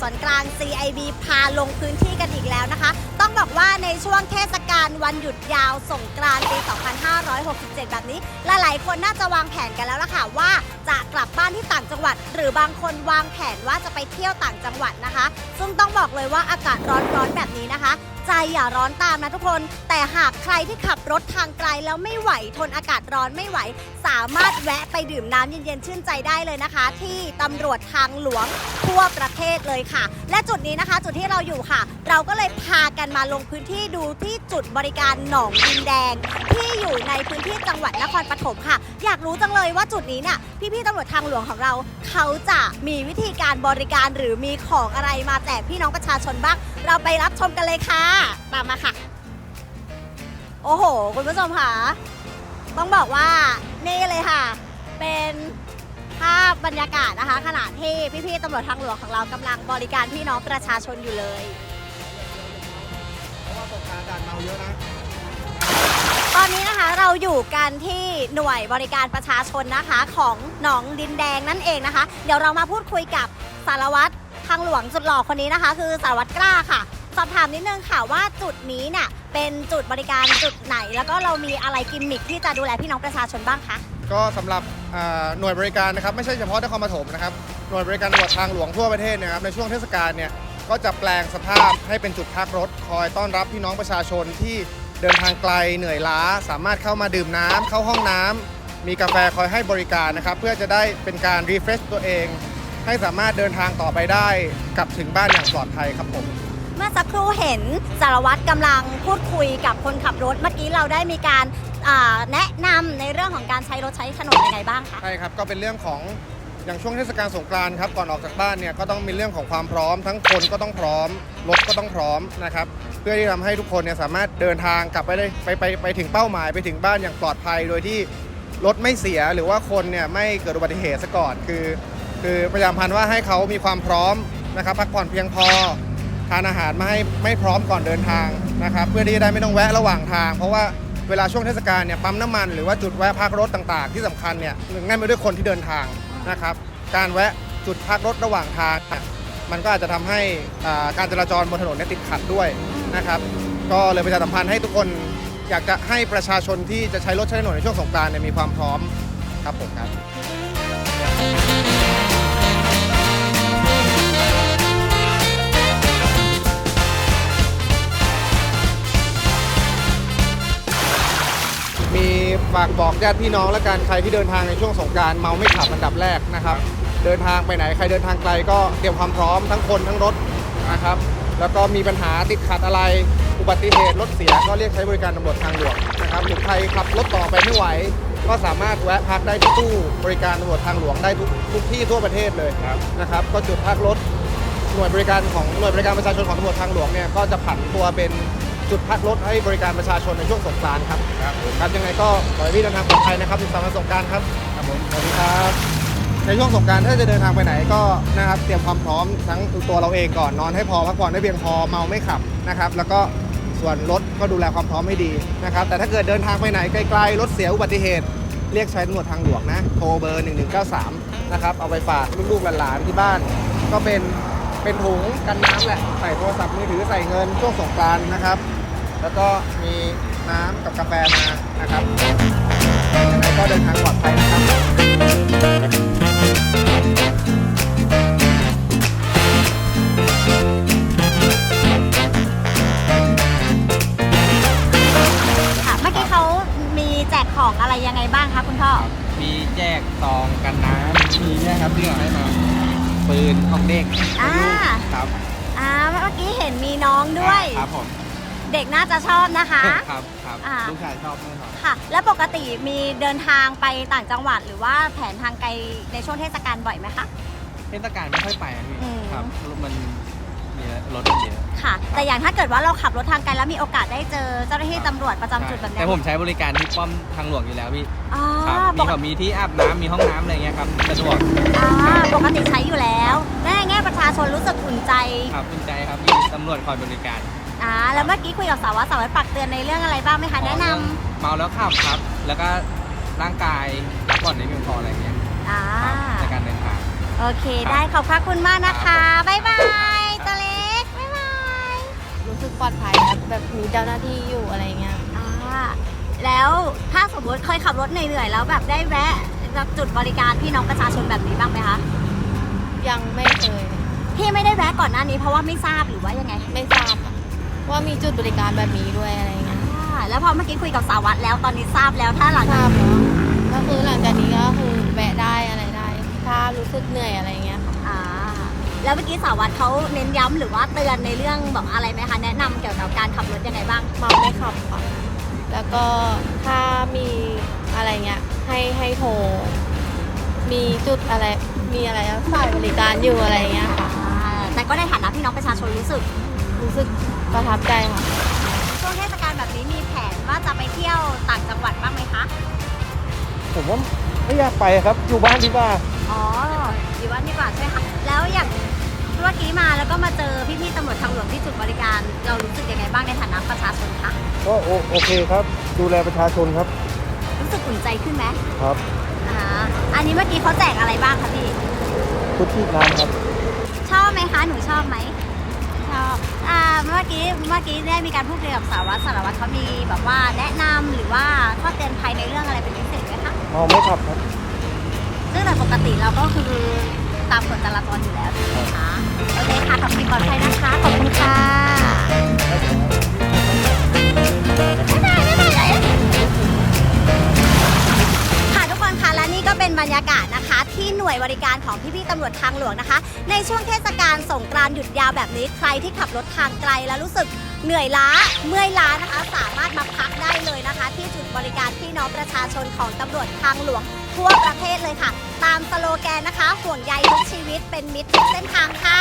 ส่วนกลาง CIB พาลงพื้นที่กันอีกแล้วนะคะ ต้องบอกว่าในช่วงเทศกาลวันหยุดยาวสงกรานต์ปี 2567 แบบนี้ หลายๆ คนน่าจะวางแผนกันแล้วล่ะค่ะว่าจะกลับบ้านที่ต่างจังหวัด หรือบางคนวางแผนว่าจะไปเที่ยวต่างจังหวัดนะคะ ซึ่งต้องบอกเลยว่าอากาศร้อนๆแบบนี้นะคะ ใจอย่าร้อนตามนะทุกคน แต่หากใครที่ขับรถทางไกลแล้วไม่ไหวทนอากาศร้อนไม่ไหว สามารถแวะไปดื่มน้ำเย็นๆชื่นใจได้เลยนะคะ ที่ตำรวจทางหลวงทั่วประเทศเลยค่ะ และจุดนี้นะคะ จุดที่เราอยู่ค่ะ เราก็เลยพากันมาลงพื้นที่ดูที่จุดบริการหนองดินแดง ที่อยู่ในพื้นที่จังหวัดนครปฐมค่ะ อยากรู้จังเลยว่าจุดนี้เนี่ยพี่ๆตำรวจทางหลวงของเรา เขาจะมีวิธีการบริการหรือมีของอะไรมาแจกพี่น้องประชาชนบ้าง เราไปรับชมกันเลยค่ะ ตามมาค่ะ โอ้โห คุณผู้ชมค่ะ ต้องบอกว่านี่เลยค่ะ เป็นภาพบรรยากาศนะคะ ขณะที่พี่ๆตำรวจทางหลวงของเรากำลังบริการพี่น้องประชาชนอยู่เลย เพราะว่าตกการด่านเมาเยอะนะ ตอนนี้นะคะเราอยู่กันที่หน่วยบริการประชาชนนะคะ ของหนองดินแดงนั่นเองนะคะ เดี๋ยวเรามาพูดคุยกับสารวัตรทางหลวงสุดหล่อคนนี้นะคะ คือสารวัตรกล้าค่ะ สอบถามนิดนึงค่ะว่าจุดนี้เนี่ยเป็นจุดบริการจุดไหน แล้วก็เรามีอะไรกิมมิคที่จะดูแลพี่น้องประชาชนบ้างคะก็สำหรับอ่าหน่วยบริการนะครับไม่ใช่เฉพาะนครปฐมนะครับหน่วยบริการตำรวจทางหลวงทั่วประเทศนยนะครับในช่วงเทศกาลเนี่ยก็จะแปลงสภาพให้เป็นจุดพักรถ คอยต้อนรับพี่น้องประชาชนที่เดินทางไกลเหนื่อยล้า สามารถเข้ามาดื่มน้ำเข้าห้องน้ำมีกาแฟคอยให้บริการนะครับเพื่อจะได้เป็นการรีเฟรชตัวเอง ให้สามารถเดินทางต่อไปได้กลับถึงบ้านอย่างปลอดภัยครับผม เมื่อสักครู่เห็นสารวัตรกำลังพูดคุยกับคนขับรถ เมื่อกี้เราได้มีการอ่าแนะนำในเรื่องของการใช้รถใช้ถนนยังไงบ้างคะ ใช่ครับ ก็เป็นเรื่องของอย่างช่วงเทศกาลสงกรานต์ครับก่อนออกจากบ้านเนี่ยก็ต้องมีเรื่องของความพร้อม ทั้งคนก็ต้องพร้อมรถก็ต้องพร้อมนะครับเพื่อที่ทำให้ทุกคนเนี่ยสามารถเดินทางกลับไปได้ไปไปไปถึงเป้าหมายไปถึงบ้านอย่างปลอดภัย โดยที่รถไม่เสียหรือว่าคนเนี่ยไม่เกิดอุบัติเหตุซะก่อน คือ คือพยายามพันว่าให้เขามีความพร้อมนะครับพักผ่อนเพียงพอทานอาหารมาให้ไม่พร้อมก่อนเดินทางนะครับ เพื่อที่จะได้ไม่ต้องแวะระหว่างทาง เพราะว่าเวลาช่วงเทศกาลเนี่ยปั๊มน้ำมันหรือว่าจุดแวะพักรถต่างๆ ที่สำคัญเนี่ยแน่นไปด้วยคนที่เดินทางนะครับการแวะจุดพักรถระหว่างทาง มันก็อาจจะทำให้การจราจรบนถนนเนี่ยติดขัดด้วยนะครับ ก็เลยประชาสัมพันธ์ให้ทุกคนอยากจะให้ประชาชนที่จะใช้รถใช้ถนนในช่วงสงกรานต์เนี่ยมีความพร้อมครับผมครับ ฝากบอกญาติพี่น้องและกันใครที่เดินทางในช่วงสงกรารเมาไม่ขับอันดับแรกนะครับ เดินทางไปไหนใครเดินทางไกลก็เตรียมความพร้อมทั้งคนทั้งรถนะครับ แล้วก็มีปัญหาติดขัดอะไรอุบัติเหตุรถเสียก็เรียกใช้บริการตำรวจทางหลวงนะครับหรือใครขับรถต่อไปไม่ไหว ก็สามารถแวะพักได้ที่ตู้บริการตำรวจทางหลวงได้ทุกทุกที่ทั่วประเทศเลยนะครับก็จุดพักรถหน่วยบริการของหน่วยบริการประชาชนของตำรวจทางหลวงเนี่ยก็จะผันตัวเป็น จุดพักรถให้บริการประชาชนในช่วงสงกรานต์ครับครับครับยังไงก็ขอให้พี่เดินทางปลอดภัยนะครับในสำหรับสงกรารครับครับผมสวัสดีครับ ในช่วงสงกรารถ้าจะเดินทางไปไหนก็นะครับเตรียมความพร้อมทั้งตัวเราเองก่อนนอนให้พอพักผ่อนได้เพียงพอเมาไม่ขับนะครับ แล้วก็ส่วนรถก็ดูแลความพร้อมให้ดีนะครับ แต่ถ้าเกิดเดินทางไปไหนไกลๆรถเสียอุบัติเหตุ เรียกใช้ตำรวจทางหลวงนะโทรเบอร์ 1193 นะครับ เอาไปฝากลูกๆหลานๆที่บ้าน ก็เป็นเป็นถุงกันน้ำแหละ ใส่โทรศัพท์มือถือใส่เงินช่วงสงกรานต์นะครับ แล้วก็มีน้ำกับกาแฟมานะครับยังไงก็เดินทางปลอดภัยนะครับค่ะเมื่อกี้เขามีแจกของอะไรยังไงบ้างคะคุณพ่อ มีแจกซองกันน้ำมีเนี่ยครับที่เราให้มาปืนของเด็กอ่า ครับ อ่าเมื่อกี้เห็นมีน้องด้วย ครับผมเด็กน่าจะชอบนะคะ ครับครับอ่า ลูกชายชอบแน่นอนค่ะ แล้วปกติมีเดินทางไปต่างจังหวัด หรือว่าแผนทางไกลในช่วงเทศกาลบ่อยไหมคะ เทศกาลไม่ค่อยไปอะพี่อืม ครับรถมันเยอะรถมันเยอะค่ะ แต่อย่างถ้าเกิดว่าเราขับรถทางไกลแล้วมีโอกาสได้เจอเจ้าหน้าที่ตำรวจประจำจุดแบบใช่นี้แต่ผมใช้บริการที่ป้อมทางหลวงอยู่แล้วพี่อ๋อครับปมีกเขาติมีที่อาบน้ำมีห้องน้ำอะไรเงี้ยครับสะดวกอ่าปกติใช้อยู่แล้วแง่แง่ประชาชนรู้สึกอุ่นใจ ครับภูมิใจครับมีตำรวจคอยบริการอ่าแล้วเมื่อกี้คุยกับสาวว่าสาวปักเตือนในเรื่องอะไรบ้างไหมคะแนะนำเมาแล้วขับครับ แล้วก็ร่างกายพักผ่อนได้เพียงพออะไรเงี้ยอ่าครับในการเดินทาง โอเค ได้ขอบพระคุณมากนะคะบ๊ายบายสึกปลอดภัยครับแบบมีเจ้าหน้าที่อยู่อะไรเงี้ย อ่าแล้วถ้าสมมติเคยขับรถเหนื่อยๆแล้วแบบได้แวะแบบจุดบริการพี่น้องประชาชนแบบนี้บ้างไหมคะยังไม่เคย พี่ไม่ได้แวะก่อนหน้านี้เพราะว่าไม่ทราบหรือว่ายังไง ไม่ทราบค่ะ ว่ามีจุดบริการแบบนี้ด้วยอะไรเงี้ยอ่าแล้วพอเมื่อกี้คุยกับสาวัตรแล้วตอนนี้ทราบแล้วถ้าหลังทราบแล้วก็คือหลังจากนี้ก็คือแวะได้อะไรได้ ถ้ารู้สึกเหนื่อยอะไรเงี้ยค่ะอ่าแล้วเมื่อกี้สาวัตรเขาเน้นย้ำหรือว่าเตือนในเรื่องบอกอะไรไหมคะแนะนำเกี่ยวกับการขับรถยังไงบ้าง เมาไม่ขับค่ะ แล้วก็ถ้ามีอะไรเงี้ยให้ให้โทร มีจุดอะไรมีอะไรฝ่ายบริการอยู่อะไรเงี้ยค่ะ อ่าแต่ก็ในฐานะพี่น้องประชาชนรู้สึกรู้สึก ประทับใจค่ะ ช่วงเทศกาลแบบนี้มีแผนว่าจะไปเที่ยวต่างจังหวัดบ้างไหมคะ ผมว่าไม่อยากไปครับ อยู่บ้านดีกว่า อ๋อดีว่าดีกว่าใช่ไหมคะ แล้วอย่างเมื่อกี้มาแล้วก็มาเจอพี่ๆตำรวจทางหลวงที่จุดบริการ เรารู้สึกยังไงบ้างในฐานะประชาชนคะ ก็โอโอเคครับ ดูแลประชาชนครับ รู้สึกอุ่นใจขึ้นไหมครับอ่าอันนี้เมื่อกี้เขาแจกอะไรบ้างคะพี่ ชุดที่น้ำครับ ชอบไหมคะ หนูชอบไหมช อบอ่าเมื่อกี้เมื่อกี้ได้มีการพูดคุยกับสารวัตรสารวัตรเขามีแบบว่าแนะนำหรือว่าข้อเตือนภัยในเรื่องอะไรเป็นพิเศษไหมคะเมาไม่ขับครับ ซึ่งโดยปกติเราก็คือตามกฎจราจรอยู่แล้วใช่ไหมคะโอเคค่ะขอบคุณปลอดภัยนะคะขอบคุณค่ะค่ะ น่วยบริการของพี่ๆตำรวจทางหลวงนะคะ ในช่วงเทศกาลสงกรานต์หยุดยาวแบบนี้ใครที่ขับรถทางไกลแล้วรู้สึกเหนื่อยล้าเมื่อยล้านะคะ สามารถมาพักได้เลยนะคะ ที่จุดบริการพี่น้องประชาชนของตำรวจทางหลวงทั่วประเทศเลยค่ะ ตามสโลแกนนะคะห่วงใยทุกชีวิตเป็นมิตรทุกเส้นทางค่ะ